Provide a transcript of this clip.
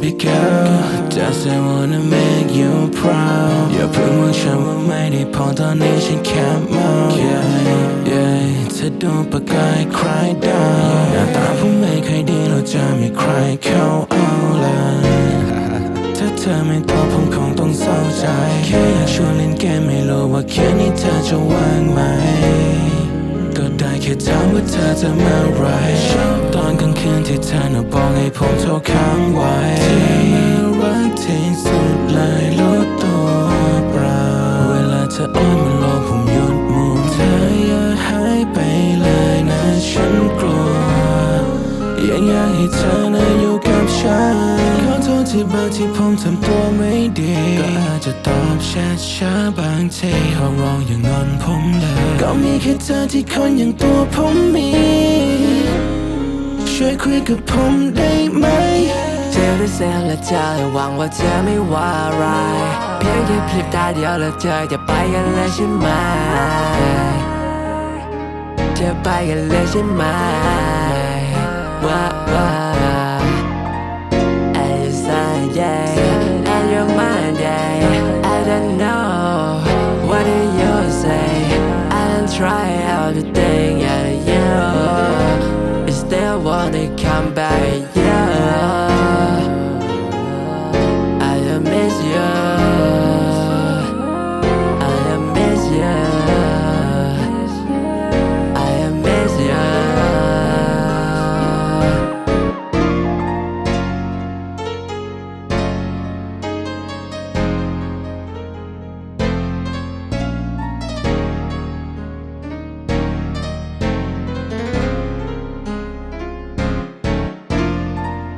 girl Just I wanna make you proud อย่าเพิ่งมองฉันว่าไม่ได้พอตอนนี้ฉันแค่เมา yeah yeah เธอดูประกายคลายดาวหน้าตาผมไม่เคยดีเราจะมีใครเข้าเอาลยถ้าเธอไม่ตอบผมคงต้องเศร้าใจ แค่อยากชวนเล่นเกมไม่รู้ว่าแค่นี้เธอจะวางไหม ก็ได้แค่ถามว่าเธอจะมื่อไหรชอบตอนกลางคืนที่เธอน่ะบอกให้ผมโทรค้างไว้ ออ้อนมันโลกผมหยุดมุมเธออย่าหายไปเลยนะฉันกลัวยังอยากให้เธอน่ะอยู่กับฉันขอโทษที่บางที่ผมทำตัวไม่ดีก็อาจจะตอบช้าช้าบางทีเขาร้องอย่างงอนผมเลย ก็มีแค่เธอที่คนอย่างตัวผมมี ช่วยคุยกับผมได้ไหม เจอด้วยเซลและเจอหวังว่าเธอไม่ว่าอะไรเพียงแค่พลิบตาเดียวแล้วเธอจะไปกันเลยใช่ไหมจะไปกันเลยใช่ไหมว้าว่า